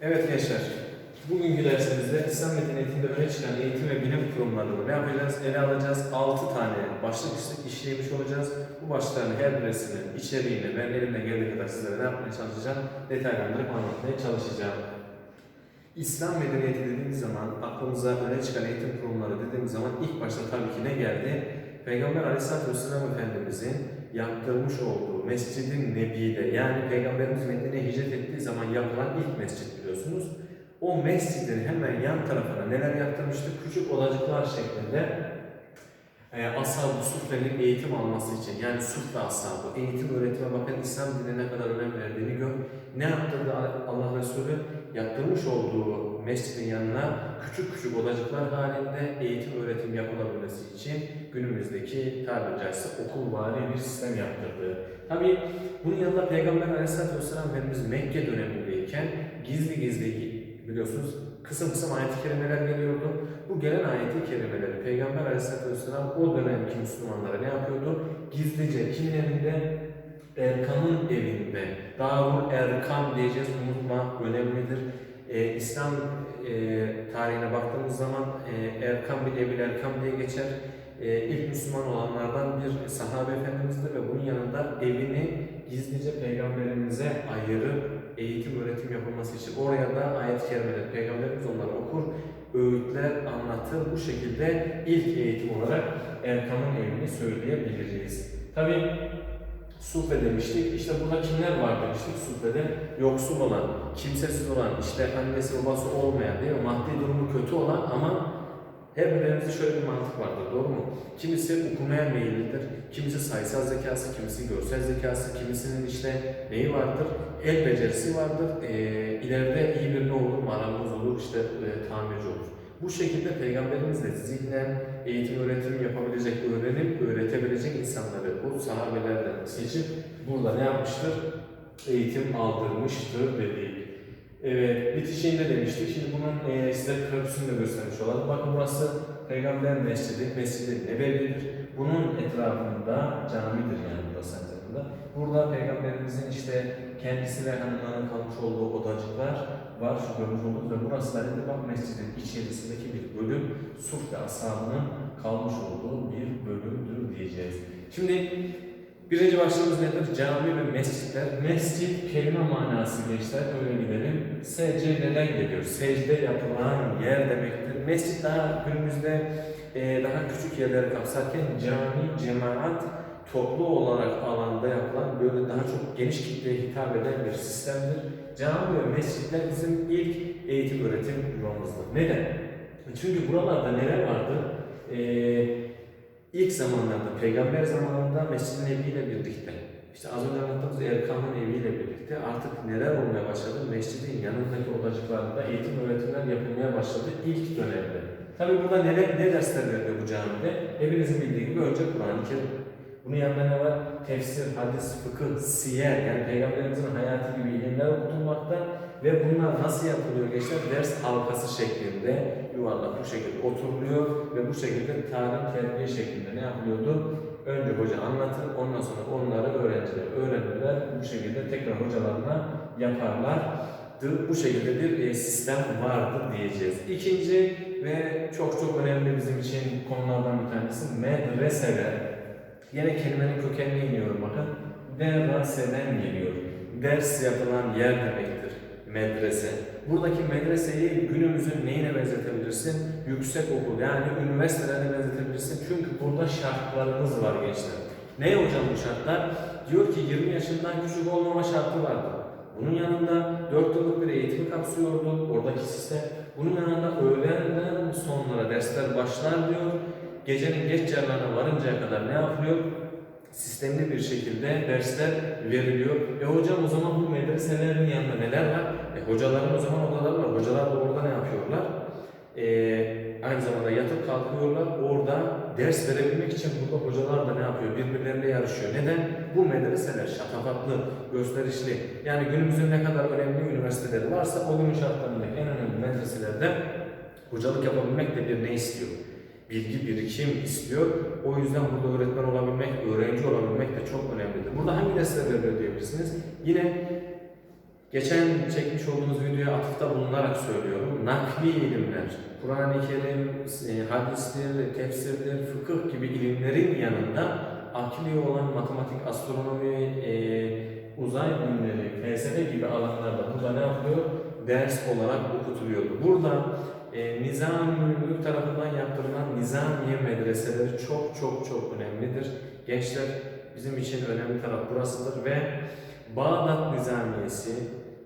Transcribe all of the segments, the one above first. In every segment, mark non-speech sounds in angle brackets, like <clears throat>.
Evet gençler, bugünkü dersimizde İslam medeniyetinde öne çıkan eğitim ve bilim kurumlarını ne yapacağız? Ele alacağız. 6 tane başlık iş- işlemiş olacağız. Bu başlıkların her birisinin içeriğini ben elimden geldiği kadar sizlere ne yapmaya çalışacağım? Detaylandırıp anlatmaya çalışacağım. İslam medeniyeti dediğimiz zaman aklımıza öne çıkan eğitim kurumları dediğimiz zaman ilk başta tabii ki ne geldi? Peygamber Aleyhisselatü Vesselam Efendimizin yaptırmış olduğu Mescid-i Nebi'de yani Peygamberimiz Medine'ye hicret ettiği zaman yapılan ilk mescit. O mescidin hemen yan tarafına neler yaptırmıştı? Küçük odacıklar şeklinde e, ashab-ı suffenin eğitim alması için yani suffe ashabı, eğitim öğretime bakın İslam dinine ne kadar önem verdiğini gör. Ne yaptırdı Allah Resulü? Yaptırmış olduğu mescidin yanına küçük küçük odacıklar halinde eğitim öğretim yapılabilmesi için günümüzdeki tabiri caizse okul vari bir sistem yaptırdı. Tabi bunun yanında Peygamber Aleyhisselatü Vesselam Efendimiz Mekke dönemindeyken gizli gizli biliyorsunuz kısım kısım ayet-i kerimeler geliyordu. Bu gelen ayet-i kerimeleri Peygamber Aleyhisselatü Vesselam o dönemki Müslümanlara ne yapıyordu? Gizlice kimin evinde? Erkam'ın evinde. Darul Erkam diyeceğiz unutma önemlidir. Ee, İslam e, tarihine baktığımız zaman e, Erkam bir Ebil Erkam diye geçer. E, ilk Müslüman olanlardan bir sahabe efendimizdir ve bunun yanında evini gizlice peygamberimize ayırıp eğitim öğretim yapılması için oraya da ayet-i kerimeler peygamberimiz onları okur, öğütler anlatır. Bu şekilde ilk eğitim olarak Erkam'ın evini söyleyebiliriz. Tabi Sufe demiştik. İşte burada kimler var demiştik Sufe'de? Yoksul olan, kimsesiz olan, işte annesi babası olmayan değil mi? Maddi durumu kötü olan ama her birimizde şöyle bir mantık vardır, doğru mu? Kimisi okumaya meyillidir, kimisi sayısal zekası, kimisi görsel zekası, kimisinin işte neyi vardır? El becerisi vardır, ee, ileride iyi bir ne olur? Marangoz olur, işte e, tamirci olur. Bu şekilde Peygamberimiz de zihnen eğitim öğretim yapabilecek, öğrenip öğretebilecek insanları bu sahabelerden seçip burada ne yapmıştır? Eğitim aldırmıştır dedik. Evet, bitişiğinde demiştik. Şimdi bunun e, size kırpısını da göstermiş olalım. Bakın burası Peygamber Mescidi, Mescid-i Nebevi'dir. Bunun etrafında camidir yani burası zamanda. Burada Peygamberimizin işte kendisi ve hanımlarının kalmış olduğu odacıklar var, şu görmüş olduğunuz ve burası da nedir? Bak mescidin içerisindeki bir bölüm, Suf ve ashabının kalmış olduğu bir bölümdür diyeceğiz. Şimdi birinci başlığımız nedir? Cami ve mescitler. Mescit kelime manası gençler, öyle gidelim. Secdeden geliyor. Secde yapılan yer demektir. Mescit daha günümüzde e, daha küçük yerleri kapsarken cami, cemaat, toplu olarak alanda yapılan böyle daha çok geniş kitleye hitap eden bir sistemdir. Cami ve mescitler bizim ilk eğitim öğretim yuvamızdır. Neden? Çünkü buralarda neler vardı? Ee, ilk zamanlarda, peygamber zamanında Mescid-i Nebi ile birlikte, işte az önce anlattığımız Erkam'ın eviyle birlikte artık neler olmaya başladı? Mescidin yanındaki odacıklarda eğitim öğretimler yapılmaya başladı ilk dönemde. Tabi burada neler, ne dersler veriliyor bu camide? Hepinizin bildiği gibi önce Kur'an-ı Kerim. Bunun yanında ne var? Tefsir, hadis, fıkıh, siyer yani Peygamberimizin hayatı gibi ilimler okutulmakta ve bunlar nasıl yapılıyor gençler? Ders halkası şeklinde yuvarlak bu şekilde oturuluyor ve bu şekilde talim terbiye şeklinde ne yapılıyordu? Önce hoca anlatır, ondan sonra onları öğrenciler öğrenirler. Bu şekilde tekrar hocalarına yaparlar. Bu şekilde bir e, sistem vardır diyeceğiz. İkinci ve çok çok önemli bizim için konulardan bir tanesi medreseler. Yine kelimenin kökenine iniyorum bakın. Deraseden geliyor. Ders yapılan yer demektir. Medrese. Buradaki medreseyi günümüzün neyine benzetebilirsin? Yüksek okul yani üniversitelerine benzetebilirsin. Çünkü burada şartlarımız var gençler. Ne hocam bu şartlar? Diyor ki 20 yaşından küçük olmama şartı vardı. Bunun yanında 4 yıllık bir eğitimi kapsıyordu oradaki sistem. Bunun yanında öğlenden sonlara dersler başlar diyor. Gecenin geç yarılarına varıncaya kadar ne yapılıyor? Sistemli bir şekilde dersler veriliyor. E hocam o zaman bu medreselerin yanında neler var? E hocaların o zaman odaları var. Hocalar da orada ne yapıyorlar? E, aynı zamanda yatıp kalkıyorlar. Orada ders verebilmek için burada hocalar da ne yapıyor? Birbirleriyle yarışıyor. Neden? Bu medreseler şatafatlı, gösterişli. Yani günümüzün ne kadar önemli üniversiteleri varsa o günün şartlarındaki en önemli medreselerde hocalık yapabilmek de bir ne istiyor? Bilgi birikim istiyor. O yüzden burada öğretmen olabilmek, öğrenci olabilmek de çok önemlidir. Burada hangi dersler veriliyor diyebilirsiniz? Yine Geçen çekmiş olduğumuz videoya atıfta bulunarak söylüyorum. Nakli ilimler, Kur'an-ı Kerim, e, hadistir, tefsirdir, fıkıh gibi ilimlerin yanında akli olan matematik, astronomi, e, uzay bilimleri, felsefe gibi alanlarda burada ne yapılıyor? Ders olarak okutuluyordu. Burada e, Nizam-ı tarafından yaptırılan Nizamiye medreseleri çok çok çok önemlidir. Gençler bizim için önemli taraf burasıdır ve Bağdat Nizamiyesi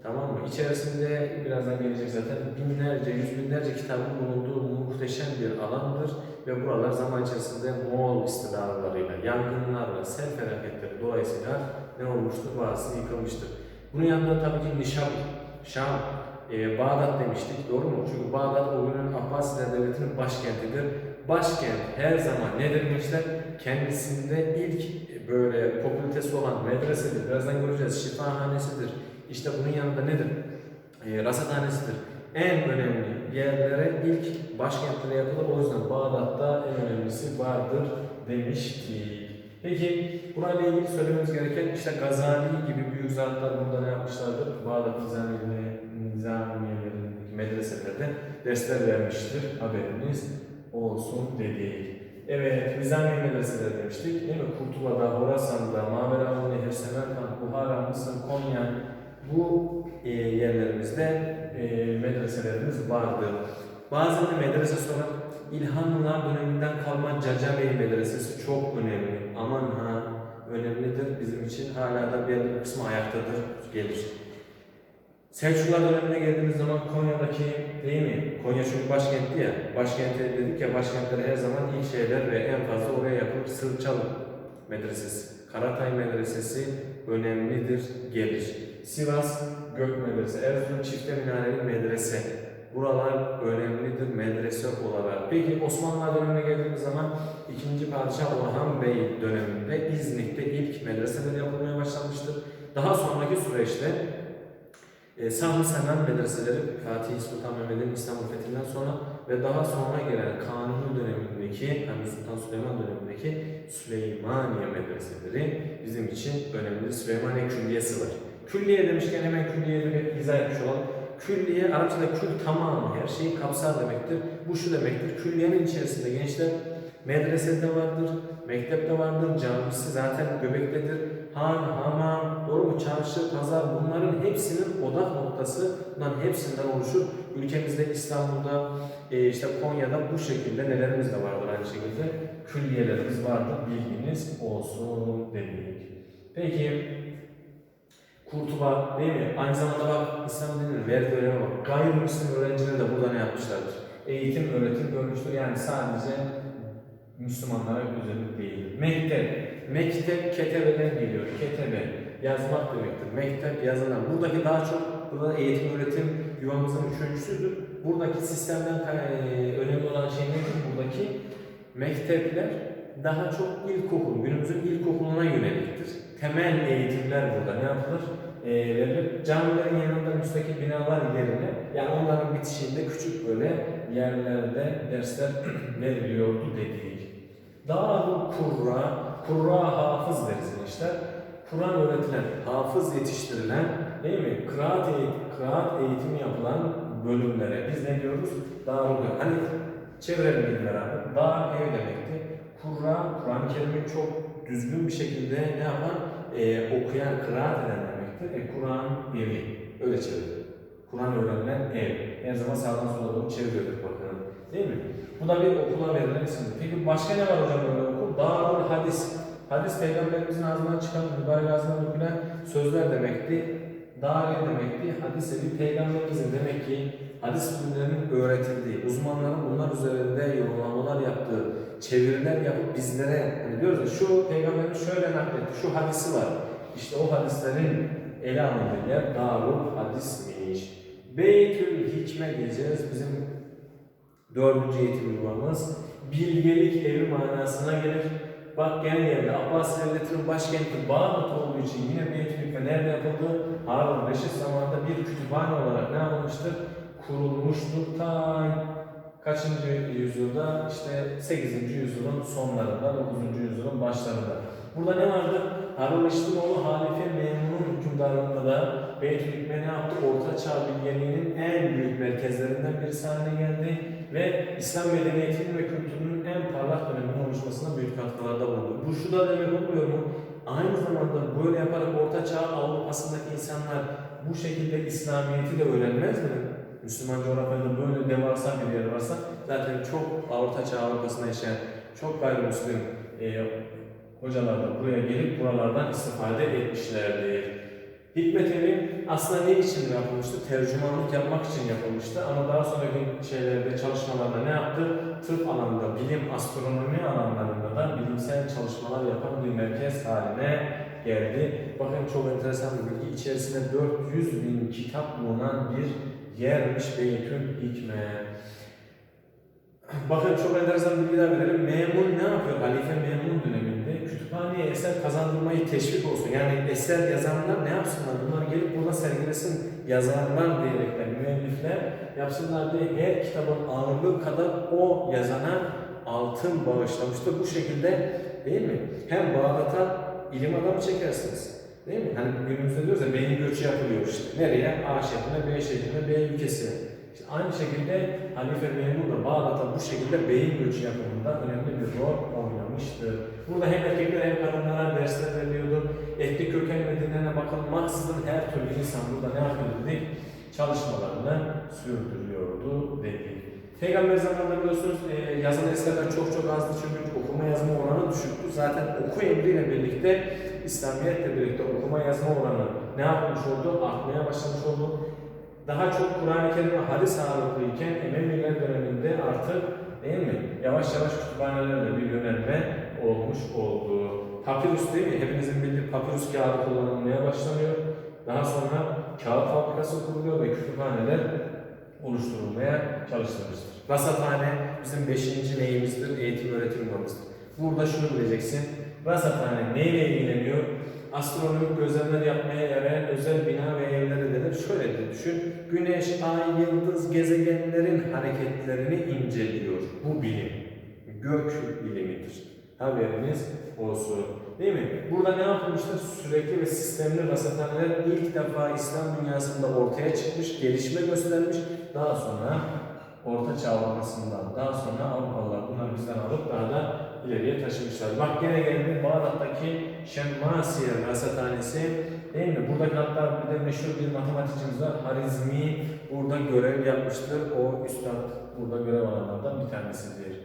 tamam mı? İçerisinde birazdan gelecek zaten binlerce, yüz binlerce kitabın bulunduğu muhteşem bir alandır ve buralar zaman içerisinde Moğol istidalarıyla, yangınlarla, sel felaketleri dolayısıyla ne olmuştur? Bazısı yıkılmıştır. Bunun yanında tabii ki Nişap, Şam, e, Bağdat demiştik doğru mu? Çünkü Bağdat o günün Abbasiler Devleti'nin başkentidir. Başkent her zaman nedir gençler? Kendisinde ilk e, böyle popülitesi olan medresedir. Birazdan göreceğiz. Şifahanesidir. İşte bunun yanında nedir? E, rasathanesidir. En önemli yerlere ilk başkentlere yapılır. O yüzden Bağdat'ta en önemlisi vardır demiştik. Peki burayla ilgili söylememiz gereken işte Gazali gibi büyük zatlar burada ne yapmışlardır? Bağdat Nizamiye, Nizamiyelerindeki medreselerde dersler vermiştir. Haberiniz olsun dedik. Evet, Nizamiye medreseleri demiştik değil mi? Kurtula'da, Horasan'da, Maveralı Nehir, Semerkant, Buhara, Mısır, Konya bu e, yerlerimizde e, medreselerimiz vardı. Bazen de medrese sonra İlhanlılar döneminden kalma Cacabey Medresesi çok önemli. Aman ha önemlidir bizim için. Hala da bir kısmı ayaktadır, gelir. Selçuklular dönemine geldiğimiz zaman Konya'daki değil mi? Konya çünkü başkentti ya. Başkenti dedik ya başkentleri her zaman ilk şeyler ve en fazla oraya yapılır. Sırçalı Medresesi. Karatay Medresesi önemlidir, gelir. Sivas Gök Medrese, Erzurum Çifte Minareli Medrese. Buralar önemlidir medrese olarak. Peki Osmanlılar dönemine geldiğimiz zaman 2. Padişah Orhan Bey döneminde İznik'te ilk medreseler yapılmaya başlanmıştır. Daha sonraki süreçte e, Semen medreseleri Fatih Sultan Mehmet'in İstanbul fethinden sonra ve daha sonra gelen Kanuni dönemindeki, yani Sultan Süleyman dönemindeki Süleymaniye medreseleri bizim için önemli. Süleymaniye Külliyesi var. Külliye demişken hemen külliyeyi izah etmiş olalım. Külliye, Arapçada kül tamamı her şeyi kapsar demektir. Bu şu demektir, külliyenin içerisinde gençler medresede vardır, mektepte vardır, camisi zaten göbektedir. Han, hamam, doğru mu? Çarşı, pazar bunların hepsinin odak noktası, bunların hepsinden oluşur. Ülkemizde İstanbul'da, e, işte Konya'da bu şekilde nelerimiz de vardır aynı şekilde. Külliyelerimiz vardır, bilginiz olsun dedik. Peki, Kurtuba değil mi? Aynı zamanda bak İslam dininin verdiği öneme bak. Gayrimüslim öğrenciler de burada ne yapmışlardır? Eğitim, öğretim görmüştür. Yani sadece Müslümanlara özellik değil. Mektep. Mektep ketebeden geliyor. Ketebe. Yazmak demektir. Mektep yazılan. Buradaki daha çok burada eğitim, öğretim yuvamızın üçüncüsüdür. Buradaki sistemden kay- önemli olan şey nedir? Buradaki mektepler daha çok ilkokul, günümüzün ilkokuluna yöneliktir. Temel eğitimler burada ne yapılır? E, verilir. Camilerin yanında müstakil binalar yerine, yani onların bitişiğinde küçük böyle yerlerde dersler <clears throat> veriliyordu dedik. Darul Kurra, Kurra hafız deriz gençler. Kur'an öğretilen, hafız yetiştirilen, değil mi? Kıraat, kıraat eğitimi yapılan bölümlere biz ne diyoruz? Darul Hani çevirelim beraber. Dar ev demekti. Kurra, Kur'an-ı çok düzgün bir şekilde ne yapan? Ee, okuyan, kıraat eden demektir. E, Kur'an evi. Öyle çeviriyor. Kur'an öğrenilen ev. Her zaman sağdan sola doğru çeviriyorduk bakın. Değil mi? Bu da bir okula verilen isimdir. Peki başka ne var hocam böyle? Darul Hadis. Hadis peygamberimizin ağzından çıkan, mübarek ağzından dökülen sözler demekti. Dar demekti. Hadis evi peygamberimizin demek ki hadis bilimlerinin öğretildiği, uzmanların bunlar üzerinde yorumlamalar yaptığı, çeviriler yapıp bizlere hani diyoruz ya şu peygamberimiz şöyle nakletti, şu hadisi var. İşte o hadislerin ele alındığı yer Darul Hadis'miş. Beytül Hikme diyeceğiz bizim dördüncü eğitim yuvamız. Bilgelik evi manasına gelir. Bak gene geldi. Abbas Devleti'nin başkenti Bağdat olduğu için yine Beytül Hikme nerede yapıldı? Harun Reşit zamanında bir kütüphane olarak ne yapılmıştır? Kurulmuştur. Ta kaçıncı yüzyılda? İşte 8. yüzyılın sonlarında, 9. yüzyılın başlarında. Burada ne vardı? Harun İştinoğlu Halife Memun'un hükümdarlığında da Beytülhikme ne yaptı? Orta Çağ bilgeliğinin en büyük merkezlerinden birisi haline geldi ve İslam medeniyetinin ve kültürünün en parlak döneminin oluşmasına büyük katkılarda bulundu. Bu şu da demek olmuyor mu? Aynı zamanda böyle yaparak Orta Çağ Avrupa'sındaki insanlar bu şekilde İslamiyet'i de öğrenmez mi? Müslüman coğrafyada böyle devasa bir yer varsa zaten çok Orta Çağ Avrupa'sında yaşayan çok gayrimüslim e, hocalar da buraya gelip buralardan istifade etmişlerdir. Hikmet Evi aslında ne için yapılmıştı? Tercümanlık yapmak için yapılmıştı ama daha sonraki şeylerde, çalışmalarda ne yaptı? Tıp alanında, bilim, astronomi alanlarında da bilimsel çalışmalar yapan bir merkez haline geldi. Bakın çok enteresan bir bilgi. İçerisinde 400 bin kitap bulunan bir yermiş Beytül Hikme. Bakın çok enteresan bilgiler verelim. Memun ne yapıyor? Halife Memun döneminde kütüphaneye eser kazandırmayı teşvik olsun. Yani eser yazanlar ne yapsınlar? Bunlar gelip burada sergilesin yazarlar diyerekten müellifler yapsınlar diye her kitabın ağırlığı kadar o yazana altın bağışlamıştır. Bu şekilde değil mi? Hem Bağdat'a ilim adamı çekersiniz. Değil mi? Hani günümüzde diyoruz ya beyin göçü yapılıyor işte. Nereye? A şehrine, B şehrine, B ülkesine. İşte aynı şekilde Halife Memnun da Bağdat'a bu şekilde beyin göçü yapımında önemli bir rol oynamıştır. Burada hem erkekler hem kadınlara dersler veriliyordu. Etnik köken ve dinlerine bakılmaksızın her türlü insan burada ne yapıyordu dedik? Çalışmalarını sürdürüyordu dedik. Peygamber zamanında biliyorsunuz e, yazılı eserler çok çok azdı çünkü okuma yazma oranı düşüktü. Zaten oku emriyle birlikte İslamiyetle birlikte okuma yazma oranı ne yapmış oldu? Artmaya başlamış oldu. Daha çok Kur'an-ı Kerim hadis ağırlıklıyken Emeviler döneminde artık değil mi? Yavaş yavaş kütüphanelerle bir yönelme olmuş oldu. Papirüs değil mi? Hepinizin bildiği papirüs kağıdı kullanılmaya başlanıyor. Daha sonra kağıt fabrikası kuruluyor ve kütüphaneler oluşturulmaya çalışılmıştır. Rasathane bizim beşinci neyimizdir? Eğitim öğretim yuvamızdır. Burada şunu bileceksin. Rasathane neyle ilgileniyor? Astronomik gözlemler yapmaya yarayan özel bina ve evleri denir. Şöyle de düşün. Güneş, ay, yıldız, gezegenlerin hareketlerini inceliyor. Bu bilim. Gök bilimidir. Haberiniz olsun. Değil mi? Burada ne yapılmıştır? Sürekli ve sistemli rasathaneler ilk defa İslam dünyasında ortaya çıkmış, gelişme göstermiş. Daha sonra Orta Çağ Avrupa'sından, daha sonra Avrupalılar bunları bizden alıp daha da ileriye taşımışlar. Bak gene geldi Bağdat'taki Şemmasiye Rasathanesi değil mi? Burada hatta bir de meşhur bir matematikçimiz var. Harizmi burada görev yapmıştır. O üstad burada görev alanlardan bir tanesidir.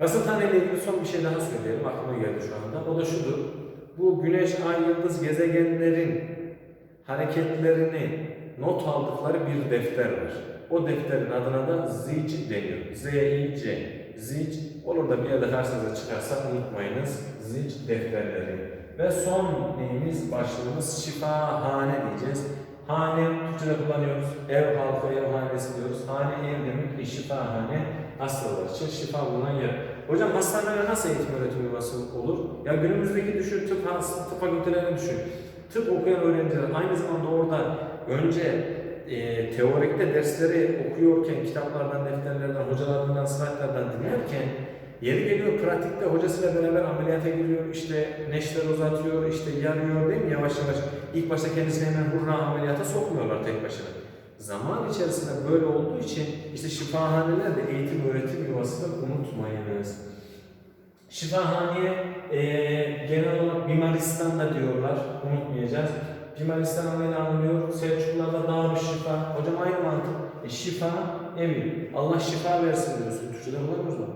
Rasathane ile ilgili son bir şey daha söyleyelim. Aklıma geldi şu anda. O da şudur. Bu güneş, ay, yıldız, gezegenlerin hareketlerini not aldıkları bir defter var. O defterin adına da Zic deniyor. Z-I-C. Zic. Olur da bir yerde karşınıza çıkarsa unutmayınız. Zic defterleri. Ve son neyimiz, başlığımız şifahane diyeceğiz. Hane, Türkçe'de kullanıyoruz. Ev halkı, ev hanesi diyoruz. Hane, ev demek, e, şifahane, hastalar için şifa bulunan yer. Hocam hastaneler nasıl eğitim öğretim yuvası olur? Ya günümüzdeki düşün, tıp, tıp fakültelerini düşün. Tıp okuyan öğrenciler aynı zamanda orada önce e, teorikte dersleri okuyorken, kitaplardan, defterlerden, hocalarından, slaytlardan dinlerken yeri geliyor pratikte hocasıyla beraber ameliyata giriyor, işte neşter uzatıyor, işte yarıyor değil mi yavaş yavaş. İlk başta kendisini hemen hurra ameliyata sokmuyorlar tek başına. Zaman içerisinde böyle olduğu için işte şifahaneler de eğitim öğretim yuvasıdır unutmayınız. Şifahaneye e, genel olarak Bimaristan'da diyorlar, unutmayacağız. Bimaristan adıyla anılıyor. Selçuklularda Darü Şifa. Hocam aynı mantık. E, şifa evi. Allah şifa versin diyorsun. Türkçe'de kullanıyoruz mu?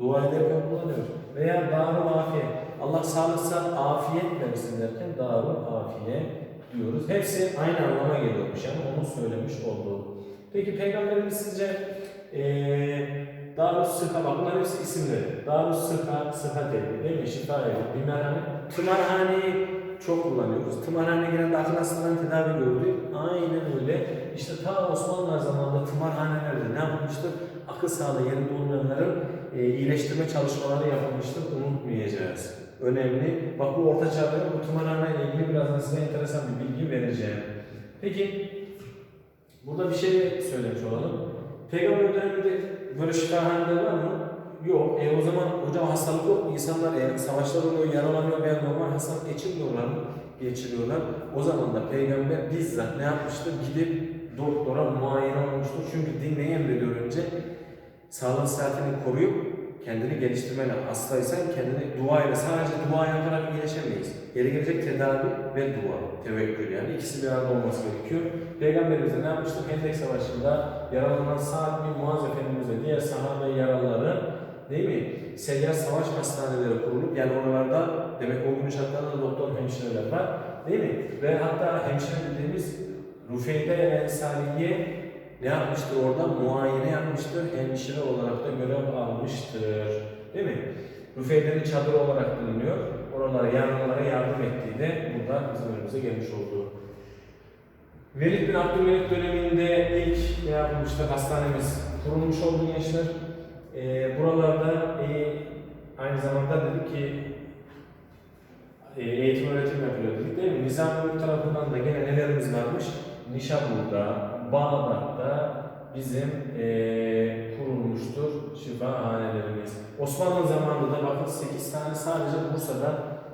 Dua ederken kullanıyoruz. Veya Darü Afiye. Allah sağlık sıhhat, afiyet versin derken Darü Afiye diyoruz. Hepsi aynı anlama geliyormuş yani onu söylemiş oldu. Peki Peygamberimiz sizce eee Darü Sıhha, bak bunların hepsi isimleri. Darü Sıhha, sıhhat evi değil mi? Şifa evi, bimerhane. Tımarhaneyi çok kullanıyoruz. Tımarhane genelde akıl hastalarının tedavi gördüğü. Aynen öyle. İşte ta Osmanlılar zamanında tımarhanelerde ne yapılmıştır? Akıl sağlığı yerinde olmayanların e, iyileştirme çalışmaları yapılmıştır. Unutmayacağız. Önemli. Bak bu orta çağda bu tımarhane ile ilgili birazdan size enteresan bir bilgi vereceğim. Peki burada bir şey söylemiş olalım. Peygamber döneminde böyle şifahaneler var mı? Yok. E o zaman hocam hastalık yok mu? İnsanlar e, savaşlar oluyor, yaralanıyor veya normal hastalık geçirmiyorlar mı? Geçiriyorlar. O zaman da peygamber bizzat ne yapmıştır? Gidip doktora muayene olmuştur. Çünkü din neyi emrediyor önce? Sağlık saatini koruyup kendini geliştirmeli. Hastaysan kendini dua ile sadece dua yaparak gelişemeyiz. Yeri gelecek tedavi ve dua, tevekkül yani ikisi bir arada olması gerekiyor. Peygamberimiz ne yapmıştı? Hendek Savaşı'nda yaralanan Sa'd bin Muaz Efendimiz ve diğer sahabe yaralıları değil mi? Seyyar savaş hastaneleri kurulup yani oralarda demek o günün şartlarında doktor hemşireler var değil mi? Ve hatta hemşire dediğimiz Rufeyde Ensariye ne yapmıştır orada? Muayene yapmıştır. Hemşire olarak da görev almıştır. Değil mi? Rüfeyde'nin çadırı olarak biliniyor. Oralara, yaralılara yardım ettiği de burada bizim önümüze gelmiş oldu. Velid bin Abdülmelik döneminde ilk ne yapılmıştır? Hastanemiz kurulmuş oldu gençler. Ee, buralarda e, aynı zamanda dedik ki e, eğitim öğretim yapılıyor dedik değil mi? Nizami tarafından da gene nelerimiz varmış? Nişabur'da, Bağdat'ta bizim eee kurulmuştur şifahanelerimiz. Osmanlı zamanında da bakın 8 tane sadece Bursa'da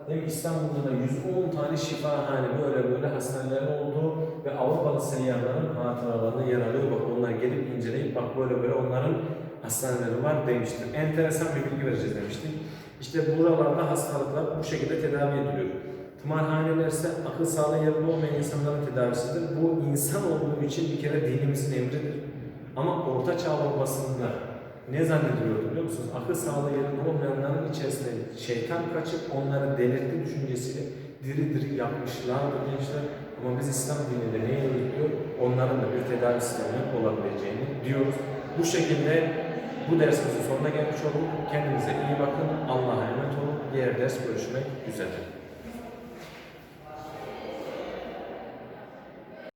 mi? İstanbul'da da 110 tane şifahane böyle böyle hastanelerin olduğu ve Avrupalı seyyarların hatıralarında yer alıyor. Bak onlar gelip inceleyip bak böyle böyle onların hastaneleri var demiştir. Enteresan bir bilgi vereceğiz demiştik. İşte buralarda hastalıklar bu şekilde tedavi ediliyor. Tımarhaneler ise akıl sağlığı yerinde olmayan insanların tedavisidir. Bu insan olduğu için bir kere dinimizin emridir. Ama Orta Çağ Avrupa'sında ne zannediliyor biliyor musunuz? Akıl sağlığı yerinde olmayanların içerisinde şeytan kaçıp onları delirtti düşüncesiyle diri diri yapmışlardır gençler. Ama biz İslam dininde neyi öğretiyor? Onların da bir tedavi sisteminin olabileceğini diyoruz. Bu şekilde bu dersimizin sonuna gelmiş olduk. Kendinize iyi bakın. Allah'a emanet olun. Diğer ders görüşmek üzere.